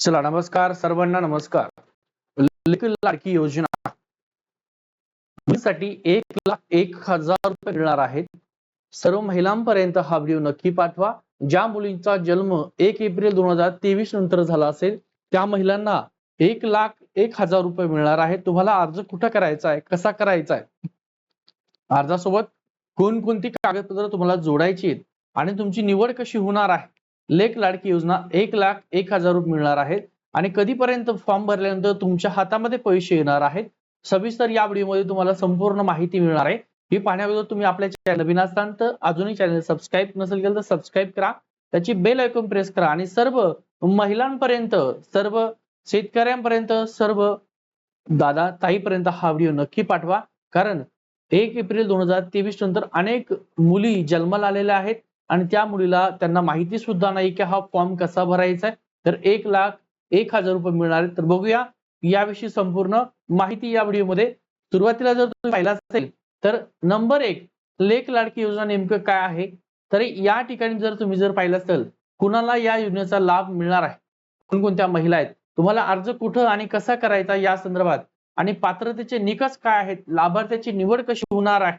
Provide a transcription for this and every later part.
चला नमस्कार सर्वांना नमस्कार. लाडकी योजना. मुलीसाठी एक लाख एक हजार रुपये मिळणार आहेत. सर्व महिलांपर्यंत हा व्हिडिओ नक्की पाठवा. ज्या मुलींचा जन्म एक एप्रिल दोन हजार तेवीस नंतर झाला असेल त्या महिलांना एक लाख एक हजार रुपये मिळणार आहेत. तुम्हाला अर्ज कुठं करायचा आहे? कसा करायचा आहे? अर्जासोबत कोणकोणती कागदपत्र तुम्हाला जोडायची आहेत? आणि तुमची निवड कशी होणार आहे? लेख लाडकी योजना एक लाख एक हजार रुपये मिळणार आहेत. आणि कधीपर्यंत फॉर्म भरल्यानंतर तुमच्या हातामध्ये पैसे येणार आहेत? सविस्तर या व्हिडिओमध्ये तुम्हाला संपूर्ण माहिती मिळणार आहे. ही पाहण्याबद्दल तुम्ही आपल्या चॅनल नवीन असताना तर अजूनही चॅनल सबस्क्राईब नसेल केलं तर सबस्क्राईब करा. त्याची बेल ऐकून प्रेस करा. आणि सर्व महिलांपर्यंत सर्व शेतकऱ्यांपर्यंत सर्व दादा ताईपर्यंत हा व्हिडिओ नक्की पाठवा. कारण एक एप्रिल दोन हजार तेवीस नंतर अनेक मुली जन्माला आलेल्या आहेत. आणि त्या मुलीला त्यांना माहिती सुद्धा नाही की हा फॉर्म कसा भरायचा आहे. तर एक लाख एक हजार रुपये मिळणार आहेत. तर बघूया याविषयी संपूर्ण माहिती या व्हिडिओमध्ये. सुरुवातीला जर तुम्ही पाहिला असेल तर नंबर एक लेख लाडकी योजना नेमकं काय आहे? तर या ठिकाणी जर तुम्ही जर पाहिलं असेल कुणाला या योजनेचा लाभ मिळणार आहे? कोणकोणत्या महिला आहेत? तुम्हाला अर्ज कुठं आणि कसा करायचा या संदर्भात? आणि पात्रतेचे निकष काय आहेत? लाभार्थ्याची निवड कशी होणार आहे?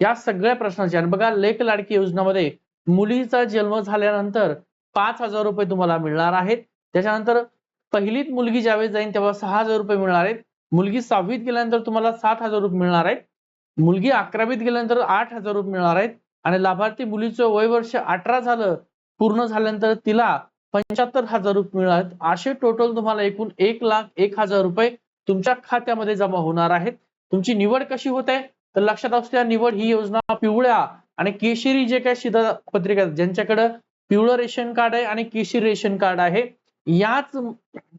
या सगळ्या प्रश्नाची. आणि बघा लेख लाडकी योजनामध्ये मुलीचा जन्म झाल्यानंतर पाच हजार रुपये तुम्हाला मिळणार आहेत. त्याच्यानंतर पहिलीत मुलगी ज्यावेळेस जाईल तेव्हा सहा हजार रुपये मिळणार आहेत. मुलगी सहावीत गेल्यानंतर तुम्हाला सात हजार रुपये मिळणार आहेत. मुलगी अकरावीत गेल्यानंतर आठ हजार रुपये मिळणार आहेत. आणि लाभार्थी मुलीचं वय वर्ष अठरा झालं पूर्ण झाल्यानंतर तिला पंच्याहत्तर हजार रुपये मिळणार आहेत. असे टोटल तुम्हाला एकूण एक लाख एक हजार रुपये तुमच्या खात्यामध्ये जमा होणार आहेत. तुमची निवड कशी होत? आहे तर लक्षात असू द्या निवड ही योजना पिवळ्या आणि केशरी जे काय शिधा पत्रिका आहेत, ज्यांच्याकडे पिवळं रेशन कार्ड आहे आणि केशरी रेशन कार्ड आहे याच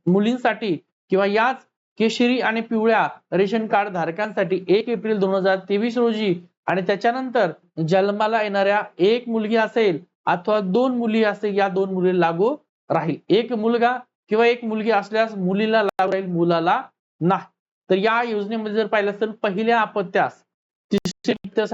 मुलींसाठी किंवा याच केशरी आणि पिवळ्या रेशन कार्ड धारकांसाठी एक एप्रिल दोन हजार तेवीस रोजी आणि त्याच्यानंतर जन्माला येणाऱ्या एक मुलगी असेल अथवा दोन मुली असेल या दोन मुली लागू राहील. एक मुलगा किंवा एक मुलगी असल्यास मुलीला लागू राहील मुलाला नाही. तर या योजनेमध्ये जर पाहिलं असेल पहिल्या अपत्यास तिसऱ्या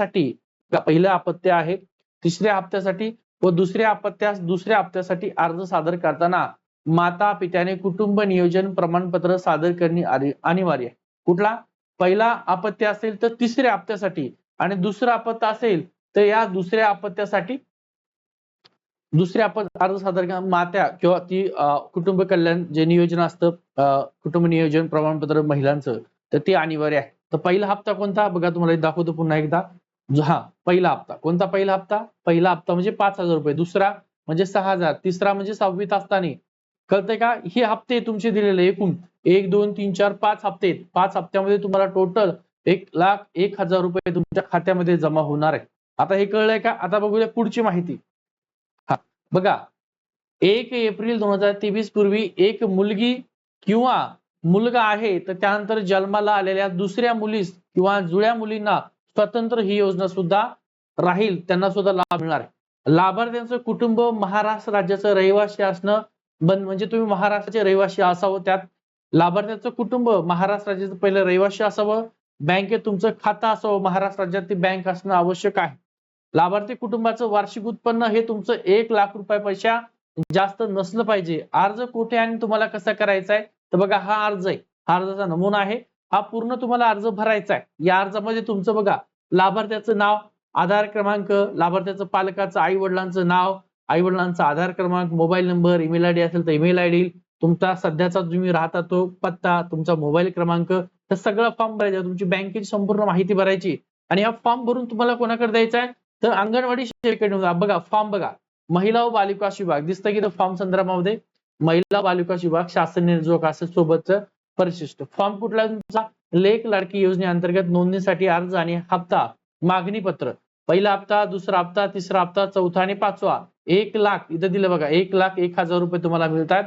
पहिलं अपत्य आहे? तिसऱ्या हप्त्यासाठी व दुसऱ्या अपत्यास दुसऱ्या हप्त्यासाठी अर्ज सादर करताना माता पित्याने कुटुंब नियोजन प्रमाणपत्र सादर करणे अनिवार्य आहे. कुठला? पहिला अपत्य असेल तर तिसऱ्या हप्त्यासाठी आणि दुसरं अपत्य असेल तर या दुसऱ्या अपत्यासाठी दुसऱ्या आपण अर्ज सादर मात्या किंवा ती कुटुंब कल्याण जे नियोजन असतं कुटुंब नियोजन प्रमाणपत्र महिलांचं तर ते अनिवार्य आहे. तर पहिला हप्ता कोणता? बघा तुम्हाला दाखवतो पुन्हा एकदा. म्हणजे हा पहिला हप्ता. कोणता पहिला हप्ता? पहिला हप्ता म्हणजे पाच हजार रुपये. दुसरा म्हणजे सहा हजार. तिसरा म्हणजे सहावीत असताना कळतंय का? हे हप्ते तुमचे दिलेले एकूण. एक दोन तीन चार पाच हप्ते पाच हप्त्यामध्ये तुम्हाला टोटल एक लाख एक हजार रुपये तुमच्या खात्यामध्ये जमा होणार आहे. आता हे कळलंय का? आता बघूया पुढची माहिती. हा बघा. एक एप्रिल दोन हजार तेवीस पूर्वी एक मुलगी किंवा मुलगा आहे तर त्यानंतर जन्माला आलेल्या दुसऱ्या मुलीस किंवा जुळ्या मुलींना स्वतंत्र ही योजना सुद्धा राहील त्यांना सुद्धा लाभ मिळणार आहे. लाभार्थ्यांचं कुटुंब महाराष्ट्र राज्याचं रहिवासी असणं बंद म्हणजे तुम्ही महाराष्ट्राचे रहिवासी असावं त्यात. लाभार्थ्याचं कुटुंब महाराष्ट्र राज्याचं पहिलं रहिवासी असावं. बँकेत तुमचं खातं असावं. महाराष्ट्र राज्यात ती बँक असणं आवश्यक आहे. लाभार्थी कुटुंबाचं वार्षिक उत्पन्न हे तुमचं एक लाख रुपयापेक्षा जास्त नसलं पाहिजे. अर्ज कुठे आणि तुम्हाला कसा करायचा आहे? तर बघा हा अर्ज आहे. हा अर्जाचा नमुना आहे. हा पूर्ण तुम्हाला अर्ज भरायचा आहे. या अर्जामध्ये तुमचं बघा लाभार्थ्याचं नाव आधार क्रमांक लाभार्थ्याचं पालकाचं आई वडिलांचं नाव आई वडिलांचा आधार क्रमांक मोबाईल नंबर ईमेल आयडी असेल तर ईमेल आयडी तुमचा सध्याचा तुम्ही राहता तो पत्ता तुमचा मोबाईल क्रमांक तर सगळं फॉर्म भरायचा तुमची बँकेची संपूर्ण माहिती भरायची आणि हा फॉर्म भरून तुम्हाला कोणाकडे द्यायचा आहे? तर अंगणवाडी सेविकेकडे बघा फॉर्म बघा. महिला व बालिका विभाग. दिसतं की फॉर्म संदर्भामध्ये महिला बालिका विभाग शासन निर्जोग असेल सोबतच परिशिष्ट. फॉर्म कुठला तुमचा? लेख लाडकी योजनेअंतर्गत नोंदणीसाठी अर्ज आणि हप्ता मागणी पत्र पहिला हप्ता दुसरा हप्ता तिसरा हप्ता चौथा आणि पाचवा. एक लाख इथं दिलं बघा एक लाख एक हजार रुपये तुम्हाला मिळतात.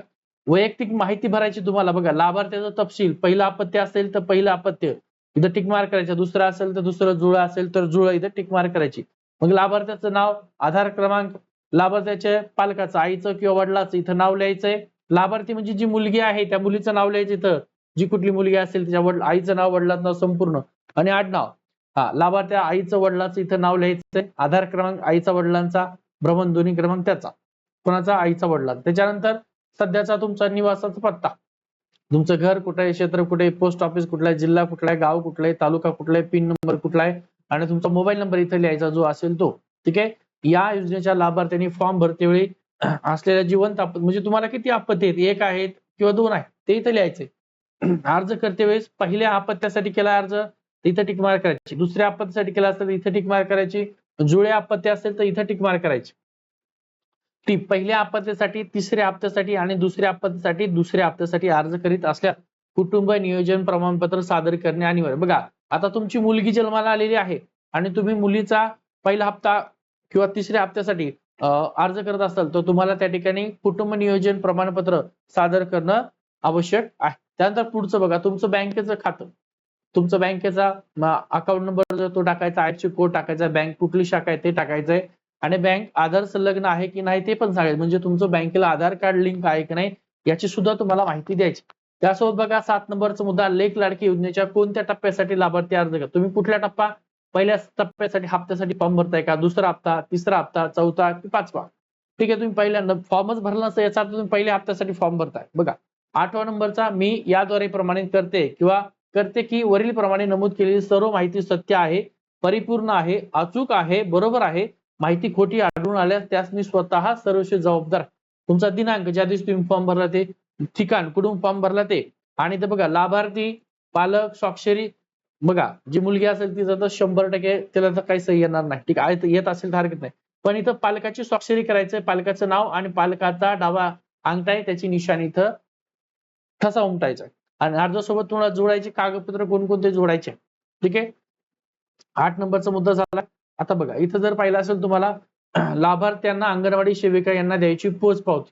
वैयक्तिक माहिती भरायची तुम्हाला बघा लाभार्थ्याचा तपशील पहिला अपत्य असेल तर पहिलं अपत्य इथं टिक मार्क करायचं दुसरं असेल तर दुसरं जुळं असेल तर जुळं इथं टिक मार्क करायची. मग लाभार्थ्याचं नाव आधार क्रमांक लाभार्थ्याच्या पालकाचं आईचं किंवा वडिलाचं इथं नाव लिहायचंय. लाभार्थी म्हणजे जी मुलगी आहे त्या मुलीचं नाव लिहायचं इथं. जी कुठली मुलगी असेल तिच्या वडील आईचं नाव वडिलांचं नाव संपूर्ण. आणि आडनाव. हा लाभार्थ्या आईचं वडिलाचं इथं नाव लिहायचंय. आधार क्रमांक आईचा वडिलांचा भ्रमणध्वनी क्रमांक त्याचा. कोणाचा? आईचा वडिलांचा. त्याच्यानंतर सध्याचा तुमचा निवासाचा पत्ता. तुमचं घर कुठं आहे? क्षेत्र कुठे पोस्ट ऑफिस कुठला आहे? जिल्हा कुठला आहे? गाव कुठला आहे? तालुका कुठला आहे? पिन नंबर कुठला आहे? आणि तुमचा मोबाईल नंबर इथे लिहायचा जो असेल तो. ठीक आहे? या योजनेच्या लाभार्थ्यांनी फॉर्म भरतेवेळी असलेल्या जिवंत आप म्हणजे तुम्हाला किती आपत्ती आहेत? एक आहेत किंवा दोन आहेत? ते इथे लिहायचे अर्ज करते वेळेस पहिल्या आपत्त्यासाठी केला अर्ज इथं टिक मार करायची. दुसऱ्या आपत्तीसाठी केला असेल तर इथं टिक मार्क करायची. जुळ्या आपत्ती असेल तर इथं टिक मार करायची. ती पहिल्या आपत्तीसाठी तिसऱ्या हप्त्यासाठी आणि दुसऱ्या आपत्तीसाठी दुसऱ्या हप्त्यासाठी अर्ज करीत असल्या कुटुंब नियोजन प्रमाणपत्र सादर करणे अनिवार्य. बघा आता तुमची मुलगी जन्माला आलेली आहे आणि तुम्ही मुलीचा पहिला हप्ता किंवा तिसऱ्या हप्त्यासाठी अर्ज करत असाल तर तुम्हाला त्या ठिकाणी कुटुंब नियोजन प्रमाणपत्र सादर करणं आवश्यक आहे. त्यानंतर पुढचं बघा तुमचं बँकेचं खातं. तुमचं बँकेचा अकाउंट नंबर जो तो टाकायचा आयची कोड टाकायचा बँक कुठली शाखा आहे ते टाकायचंय. आणि बँक आधार संलग्न आहे की नाही ते पण सांगायचं. म्हणजे तुमचं बँकेला आधार कार्ड लिंक आहे की नाही याची सुद्धा तुम्हाला माहिती द्यायची. त्यासोबत बघा सात नंबरचा मुद्दा लेख लाडकी योजनेच्या कोणत्या टप्प्यासाठी लाभार्थी अर्ज करा तुम्ही कुठल्या टप्पा? पहिल्या टप्प्यासाठी हप्त्यासाठी फॉर्म भरताय का? दुसरा हप्ता तिसरा हप्ता चौथा की पाचवा? ठीक आहे तुम्ही पहिल्यांदा फॉर्मच भरला नसतं याचा अर्थ तुम्ही पहिल्या हप्त्यासाठी फॉर्म भरताय. बघा. आठवा नंबरचा मी याद्वारे प्रमाणित करते किंवा करते की वरील प्रमाणे नमूद केलेली सर्व माहिती सत्य आहे परिपूर्ण आहे अचूक आहे बरोबर आहे माहिती खोटी आढळून आल्यास त्यास मी स्वतः सर्वस्वी जबाबदार. तुमचा दिनांक ज्या दिवशी तुम्ही फॉर्म भरला ते ठिकाण कुठून फॉर्म भरला ते. आणि ते बघा लाभार्थी पालक स्वाक्षरी बघा जी मुलगी असेल तिचं तर शंभर टक्के त्याला तर काही सही येणार नाही. ठीक आहे येत असेल तर हरकत नाही. पण इथं पालकाची स्वाक्षरी करायचंय पालकाचं नाव आणि पालकाचा डावा अंगठा आहे त्याची निशाणी इथं ठसा उमटायचा. आणि अर्जासोबत तुम्हाला जोडायचे कागदपत्र कोणकोणते जोडायचे ठीक आहे? आठ नंबरचा मुद्दा झाला. आता बघा इथं जर पाहिलं असेल तुम्हाला लाभार्थ्यांना अंगणवाडी सेविका यांना द्यायची पोच पावती.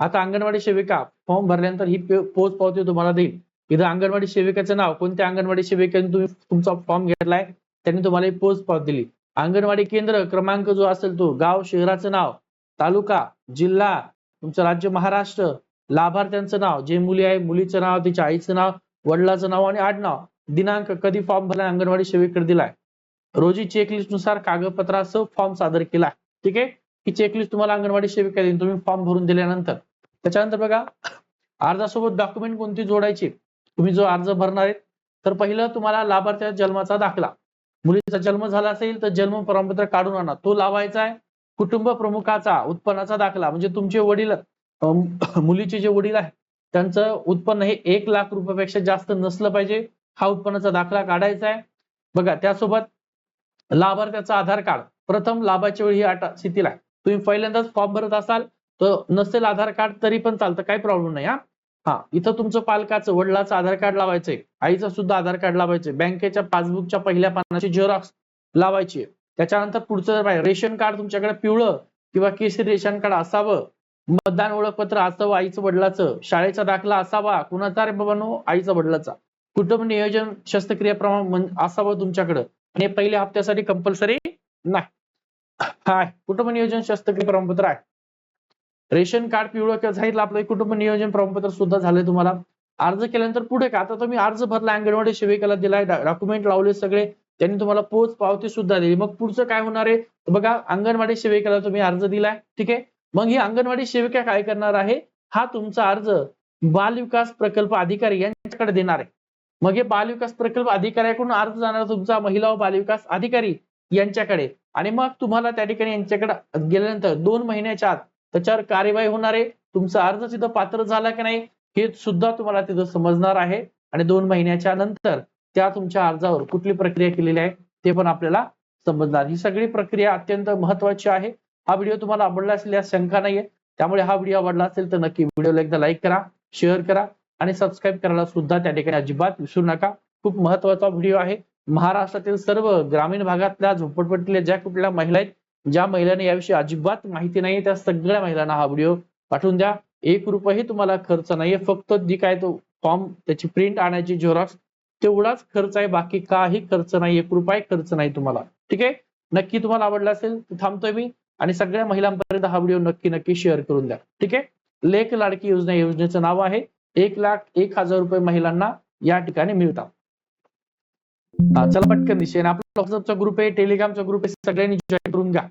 आता अंगणवाडी सेविका फॉर्म भरल्यानंतर ही पोच पावती तुम्हाला देईल. इथं अंगणवाडी सेविकाचं नाव कोणत्या अंगणवाडी सेविकेने तुम्ही तुमचा फॉर्म घेतलाय त्यांनी तुम्हाला ही पोच पावती दिली. अंगणवाडी केंद्र क्रमांक जो असेल तो गाव शहराचं नाव तालुका जिल्हा तुमचं राज्य महाराष्ट्र लाभार्थ्यांचं नाव जे मुली आहे मुलीचं नाव तिच्या आईचं नाव वडिलाचं नाव आणि आडनाव दिनांक कधी फॉर्म भरला अंगणवाडी सेवेकडे दिलाय. रोजी चेकलिस्टनुसार कागदपत्रासह फॉर्म सादर केला ठीक आहे? ही चेकलिस्ट तुम्हाला अंगणवाडी सेविका देईन. तुम्ही फॉर्म भरून दिल्यानंतर. त्याच्यानंतर बघा अर्जासोबत डॉक्युमेंट कोणती जोडायची? तुम्ही जो अर्ज भरणार आहे तर पहिलं तुम्हाला लाभार्थ्या जन्माचा दाखला. मुलीचा जन्म झाला असेल तर जन्म प्रमाणपत्र काढून आणा. तो लावायचा आहे कुटुंब प्रमुखाचा उत्पन्नाचा दाखला म्हणजे तुमचे वडील मुलीचे जे वडील आहे त्यांचं उत्पन्न हे एक लाख रुपयापेक्षा जास्त नसलं पाहिजे. हा उत्पन्नाचा दाखला काढायचा आहे. बघा त्यासोबत लाभार्थ्याचा आधार कार्ड. प्रथम लाभाच्या वेळी ही अट स्थितीला आहे. तुम्ही पहिल्यांदाच फॉर्म भरत असाल तर नसेल आधार कार्ड तरी पण चालतं. काही प्रॉब्लेम नाही हा. हा इथं तुमचं पालकाचं वडिलाचं आधार कार्ड लावायचंय. आईचं सुद्धा आधार कार्ड लावायचंय. बँकेच्या पासबुकच्या पहिल्या पानाची झेरॉक्स लावायची त्याच्यानंतर पुढचं जर रेशन कार्ड तुमच्याकडे पिवळं किंवा केसरी रेशन कार्ड असावं. मतदान ओळखपत्र असावं आईचं वडिलाचं. शाळेचा दाखला असावा. कुणाचा रे बाबांनो आईचा वडिलाचा. कुटुंब नियोजन शस्त्रक्रिया प्रमाण असावं तुमच्याकडं. आणि हे पहिल्या हप्त्यासाठी कंपल्सरी नाही. हाय. कुटुंब नियोजन शस्त्रक्रिया प्रमाणपत्र आहे. रेशन कार्ड पिवळं किंवा सांगितलं आपलं कुटुंब नियोजन प्रमाणपत्र सुद्धा झालंय तुम्हाला. अर्ज केल्यानंतर पुढे का? आता तुम्ही अर्ज भरला अंगणवाडी सेविकेला दिलाय डॉक्युमेंट लावले सगळे. त्यांनी तुम्हाला पोच पावती सुद्धा दिली. मग पुढचं काय होणार आहे? बघा अंगणवाडी सेविकेला तुम्ही अर्ज दिलाय. ठीक आहे? मग ही अंगणवाडी सेविका काय करणार आहे? हा तुमचा अर्ज बाल विकास प्रकल्प अधिकारी यांच्याकडे देणार आहे. मग हे बाल विकास प्रकल्प अधिकाऱ्याकडून अर्ज जाणार तुमचा महिला व बाल विकास अधिकारी यांच्याकडे. आणि मग तुम्हाला त्या ठिकाणी यांच्याकडे गेल्यानंतर दोन महिन्याच्या आत त्याच्यावर कार्यवाही होणार आहे. तुमचा अर्ज तिथं पात्र झाला की नाही हे सुद्धा तुम्हाला तिथं समजणार आहे. आणि दोन महिन्याच्या नंतर त्या तुमच्या अर्जावर कुठली प्रक्रिया केलेली आहे ते पण आपल्याला समजणार. ही सगळी प्रक्रिया अत्यंत महत्वाची आहे. हा व्हिडिओ तुम्हाला आवडला असेल यात शंका नाहीये. त्यामुळे हा व्हिडिओ आवडला असेल तर नक्की व्हिडिओला एकदा लाईक करा शेअर करा आणि सबस्क्राईब करायला सुद्धा त्या ठिकाणी अजिबात विसरू नका. खूप महत्त्वाचा व्हिडिओ आहे. महाराष्ट्रातील सर्व ग्रामीण भागातल्या झोपडपट्टीतल्या ज्या कुठल्या महिला आहेत ज्या महिलांनी याविषयी अजिबात माहिती नाहीये त्या सगळ्या महिलांना हा व्हिडिओ पाठवून द्या. एक रुपयाही तुम्हाला खर्च नाहीये फक्त जी काय तो फॉर्म त्याची प्रिंट आणायची झेरॉक्स तेवढाच खर्च आहे बाकी काही खर्च नाही एक रुपये खर्च नाही तुम्हाला. ठीक आहे? नक्की तुम्हाला आवडला असेल तर थांबतोय मी. आणि सगळ्या महिलांपर्यंत हा व्हिडिओ नक्की नक्की शेअर करून द्या. ठीक आहे? लेख लाडकी योजना योजनेचं नाव आहे. एक लाख एक हजार रुपये महिलांना या ठिकाणी मिळतात. चला पटकन दिशेने आपला व्हॉट्सअपचा ग्रुप आहे टेलिग्रामचा ग्रुप आहे सगळ्यांनी जॉईन करून घ्या.